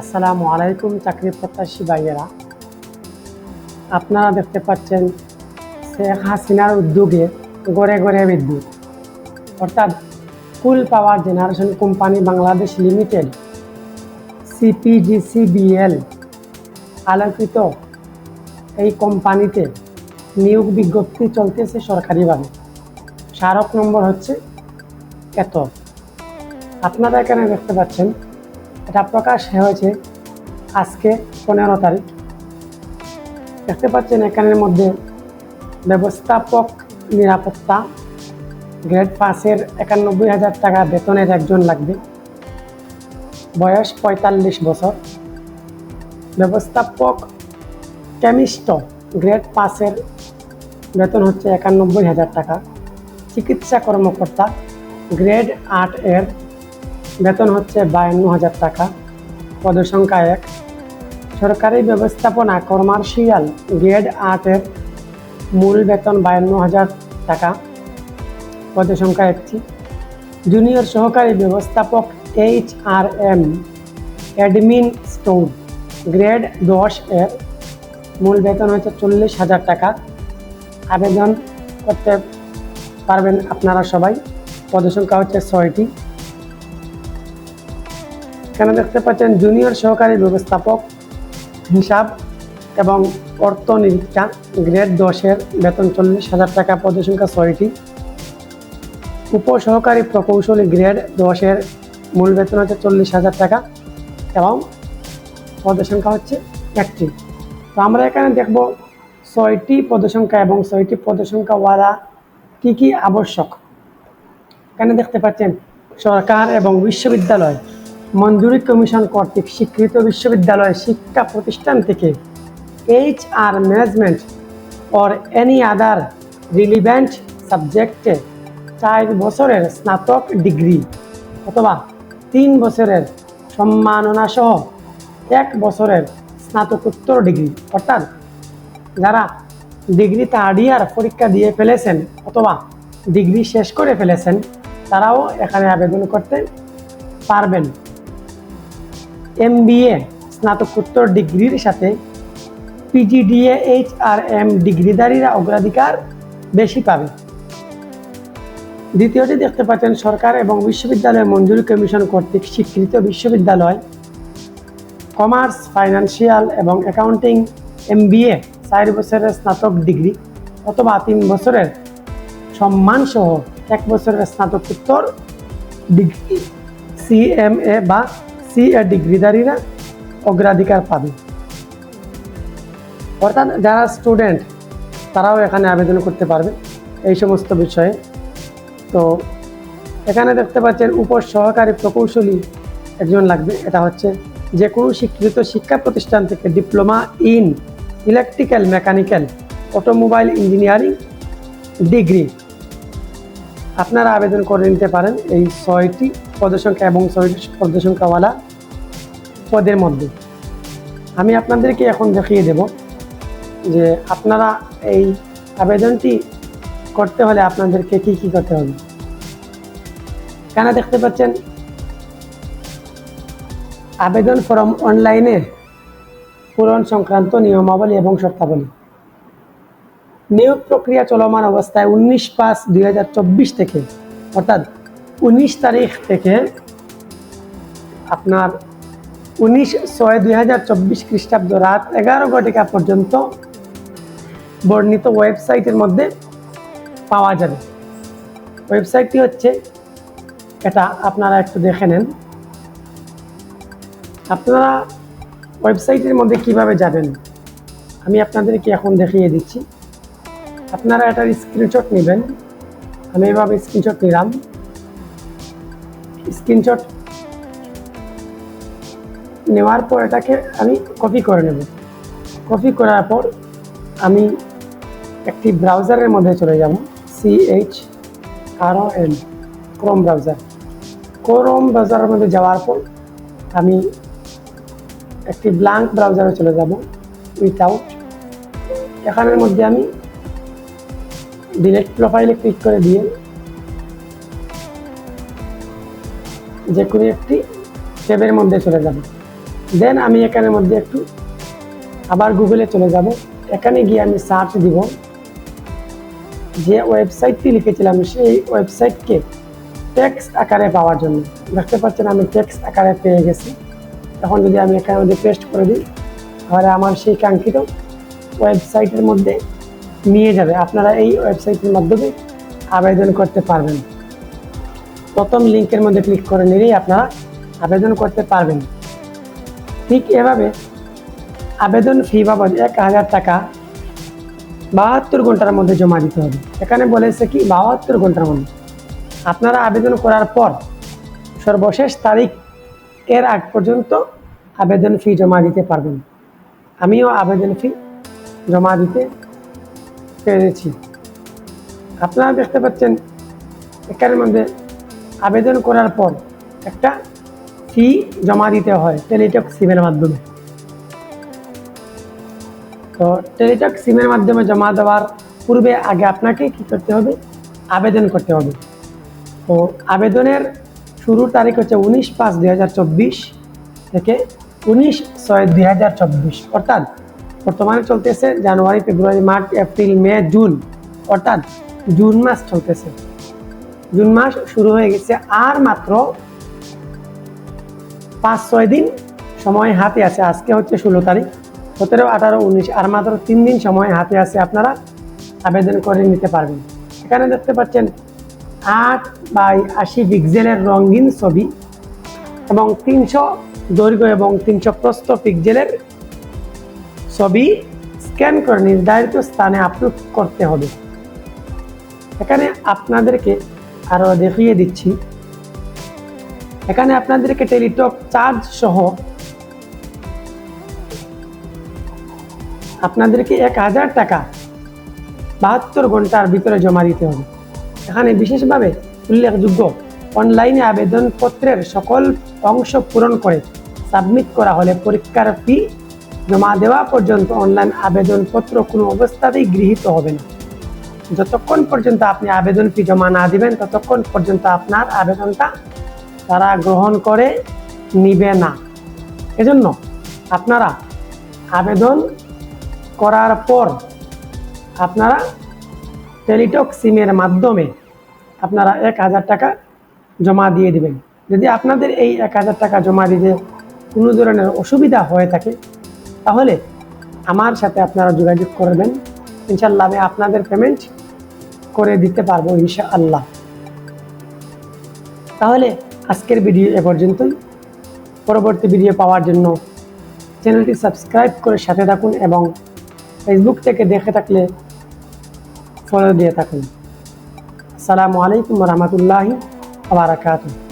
আসসালামু আলাইকুম, চাকরি প্রত্যাশী ভাইয়েরা। আপনারা দেখতে পাচ্ছেন শেখ হাসিনার উদ্যোগে গড়ে গড়ে বিদ্যুৎ। অর্থাৎ coal power generation company Bangladesh limited, CPGCBL, আলোকিত এই কোম্পানিতে নিয়োগ বিজ্ঞপ্তি চলতেছে সরকারিভাবে। স্মারক নম্বর হচ্ছে এত। আপনারা এখানে দেখতে পাচ্ছেন এটা প্রকাশ হয়েছে আজকে পনেরো তারিখ। দেখতে পাচ্ছেন এখানের মধ্যে ব্যবস্থাপক নিরাপত্তা, গ্রেড পাসের একানব্বই হাজার টাকা বেতনের একজন লাগবে। বয়স পঁয়তাল্লিশ বছর। ব্যবস্থাপক কেমিস্ট, গ্রেড পাসের বেতন হচ্ছে একানব্বই হাজার টাকা। চিকিৎসা কর্মকর্তা, গ্রেড আট এর বেতন হচ্ছে বায়ান্ন হাজার টাকা পদসংখ্যা এক। সরকারি ব্যবস্থাপনা কমার্শিয়াল গ্রেড আটের মূল বেতন বায়ান্ন হাজার টাকা পদসংখ্যা একটি। জুনিয়র সহকারী ব্যবস্থাপক H R M admin store grade দশ এর মূল বেতন হচ্ছে চল্লিশ হাজার টাকা। আবেদন করতে পারবেন আপনারা সবাই পদসংখ্যা হচ্ছে ছয়টি। এখানে দেখতে পাচ্ছেন জুনিয়র সহকারী ব্যবস্থাপক হিসাব এবং অর্থ নিরীক্ষা, গ্রেড দশের বেতন চল্লিশ হাজার টাকা পদসংখ্যা ছয়টি। উপসহকারী প্রকৌশলী গ্রেড দশের মূল বেতন হচ্ছে চল্লিশ হাজার টাকা এবং পদসংখ্যা হচ্ছে একটি। তো আমরা এখানে দেখব ছয়টি পদসংখ্যা এবং ছয়টি পদসংখ্যাওয়ালা কী কী আবশ্যক। এখানে দেখতে পাচ্ছেন সরকার এবং বিশ্ববিদ্যালয়। মঞ্জুরি কমিশন কর্তৃক স্বীকৃত বিশ্ববিদ্যালয় শিক্ষা প্রতিষ্ঠান থেকে H R management or any other relevant সাবজেক্টে চার বছরের স্নাতক ডিগ্রি অথবা তিন বছরের সম্মাননা সহ এক বছরের স্নাতকোত্তর ডিগ্রি, অর্থাৎ যারা ডিগ্রি থার্ড ইয়ার পরীক্ষা দিয়ে ফেলেছেন অথবা ডিগ্রি শেষ করে ফেলেছেন, তারাও এখানে আবেদন করতে পারবেন। এমবিএ স্নাতকোত্তর ডিগ্রির সাথে পিজিডিএ এইচ আর এম ডিগ্রিধারীরা অগ্রাধিকার বেশি পাবে। দ্বিতীয়টি দেখতে পাচ্ছেন সরকার এবং বিশ্ববিদ্যালয় মঞ্জুরি কমিশন কর্তৃক স্বীকৃত বিশ্ববিদ্যালয় কমার্স, ফাইন্যান্সিয়াল এবং অ্যাকাউন্টিং এমবিএ চার বছরের স্নাতক ডিগ্রি অথবা তিন বছরের সম্মানসহ এক বছরের স্নাতকোত্তর ডিগ্রি সিএমএ বা সি এ ডিগ্রিধারীরা অগ্রাধিকার পাবে। অর্থাৎ যারা স্টুডেন্ট তারাও এখানে আবেদন করতে পারবে এই সমস্ত বিষয়ে। তো এখানে দেখতে পাচ্ছেন উপ সহকারী প্রকৌশলী একজন লাগবে। এটা হচ্ছে যে কোনো স্বীকৃত শিক্ষা প্রতিষ্ঠান থেকে diploma in electrical mechanical automobile engineering degree. আপনারা আবেদন করে নিতে পারেন এই ছয়টি পদসংখ্যা এবং পদসংখ্যাওয়ালা পদের মধ্যে। আমি আপনাদেরকে এখন দেখিয়ে দেব যে আপনারা এই আবেদনটি করতে হলে আপনাদেরকে কি কি করতে হবে। কেন দেখতে পাচ্ছেন? আবেদন ফর্ম অনলাইনে পূরণ সংক্রান্ত নিয়মাবলী এবং শর্তাবলী। নিয়োগ প্রক্রিয়া চলমান অবস্থায় উনিশ পাঁচ দুই থেকে, অর্থাৎ উনিশ তারিখ থেকে আপনার উনিশ ছয় দুই হাজার চব্বিশ খ্রিস্টাব্দ রাত এগারো ঘটিকা পর্যন্ত বর্ণিত ওয়েবসাইটের মধ্যে পাওয়া যাবে। ওয়েবসাইটটি হচ্ছে এটা আপনারা একটু দেখে নেন। আপনারা ওয়েবসাইটের মধ্যে কীভাবে যাবেন? আমি আপনাদেরকে এখন দেখিয়ে দিচ্ছি। আপনারা এটার স্ক্রিনশট নেবেন। আমি এভাবে স্ক্রিনশট নিলাম। স্ক্রিনশট নেওয়ার পর এটাকে আমি কপি করে নেব। কপি করার পর আমি একটি ব্রাউজারের মধ্যে চলে যাব। C H R O N Chrome browser Chrome ব্রাউজারের মধ্যে যাওয়ার পর আমি একটি ব্ল্যাঙ্ক ব্রাউজারে চলে যাব উইথাউট এখানের মধ্যে আমি ডিরেক্ট প্রোফাইলে ক্লিক করে দিয়ে যে কোনো একটি ট্যাবের মধ্যে চলে যাব। দেন আমি এখানের মধ্যে একটু আবার গুগলে চলে যাব। এখানে গিয়ে আমি সার্চ দিব। যে ওয়েবসাইটটি লিখেছিলাম, সেই ওয়েবসাইটকে টেক্সট আকারে পাওয়ার জন্য। দেখতে পাচ্ছেন আমি টেক্সট আকারে পেয়ে গেছি। এখন যদি আমি এখানের মধ্যে পেস্ট করে দিই, তাহলে আমার সেই কাঙ্ক্ষিত ওয়েবসাইটের মধ্যে নিয়ে যাবে। আপনারা এই ওয়েবসাইটের মাধ্যমে আবেদন করতে পারবেন। প্রথম লিঙ্কের মধ্যে ক্লিক করে নিলেই আপনারা আবেদন করতে পারবেন। ঠিক এভাবে আবেদন ফি বাবদ এক হাজার টাকা বাহাত্তর ঘণ্টার মধ্যে জমা দিতে হবে। এখানে বলেছে কি? বাহাত্তর ঘণ্টার মধ্যে। আপনারা আবেদন করার পর সর্বশেষ তারিখ এর আগ পর্যন্ত আবেদন ফি জমা দিতে পারবেন। আমিও আবেদন ফি জমা দিতে পেরেছি। আপনারা দেখতে পাচ্ছেন, এখানের মধ্যে আবেদন করার পর একটা ফি জমা দিতে হয় টেলিটক সিমের মাধ্যমে। তো টেলিটক সিমের মাধ্যমে জমা দেওয়ার পূর্বে আগে আপনাকে কি করতে হবে? আবেদন করতে হবে। তো আবেদনের শুরুর তারিখ হচ্ছে উনিশ পাঁচ দুই থেকে উনিশ ছয় দুই অর্থাৎ বর্তমানে চলতেছে জানুয়ারি, ফেব্রুয়ারি, মার্চ, এপ্রিল, মে, জুন। অর্থাৎ জুন মাস চলতেছে। জুন মাস শুরু হয়ে গেছে আর মাত্র পাঁচ, ছয় দিন সময় হাতে আছে। আজকে হচ্ছে ষোলো তারিখ, সতেরো, আঠারো, উনিশ, আর মাত্র তিন দিন সময় হাতে আছে আপনারা আবেদন করে নিতে পারবেন। এখানে দেখতে পাচ্ছেন আট বাই আশি পিক্সেলের রঙিন ছবি এবং তিনশো দৈর্ঘ্য এবং তিনশো প্রস্থ পিক্সেলের ছবি স্ক্যান করে নির্ধারিত স্থানে আপলোড করতে হবে। এখানে আপনাদেরকে আরও দেখিয়ে দিচ্ছি। এখানে আপনাদেরকে টেলিটক চার্জ সহ আপনাদেরকে এক হাজার টাকা বাহাত্তর ঘণ্টার ভিতরে জমা দিতে হবে। এখানে বিশেষভাবে উল্লেখযোগ্য অনলাইনে আবেদনপত্রের সকল অংশ পূরণ করে সাবমিট করা হলে পরীক্ষার ফি জমা দেওয়া পর্যন্ত অনলাইন আবেদনপত্র কোনো অবস্থাতেই গৃহীত হবে না। যতক্ষণ পর্যন্ত আপনি আবেদন ফি জমা না দিবেন, ততক্ষণ পর্যন্ত আপনার আবেদনটা তারা গ্রহণ করে নিবে না। এজন্য আপনারা আবেদন করার পর আপনারা টেলিটক সিমের মাধ্যমে আপনারা এক হাজার টাকা জমা দিয়ে দিবেন। যদি আপনাদের এই এক হাজার টাকা জমা দিতে কোনো ধরনের অসুবিধা হয়ে থাকে, তাহলে আমার সাথে আপনারা যোগাযোগ করবেন ইনশাল্লাহ আমি আপনাদের পেমেন্ট করে দিতে পারব ইনশা আল্লাহ তাহলে আজকের ভিডিও এ পর্যন্তই। পরবর্তী ভিডিও পাওয়ার জন্য চ্যানেলটি সাবস্ক্রাইব করে সাথে থাকুন এবং ফেসবুক থেকে দেখে থাকলে ফলো দিয়ে থাকুন। আসসালামু আলাইকুম রহমতুল্লাহি আবরাকাতুহ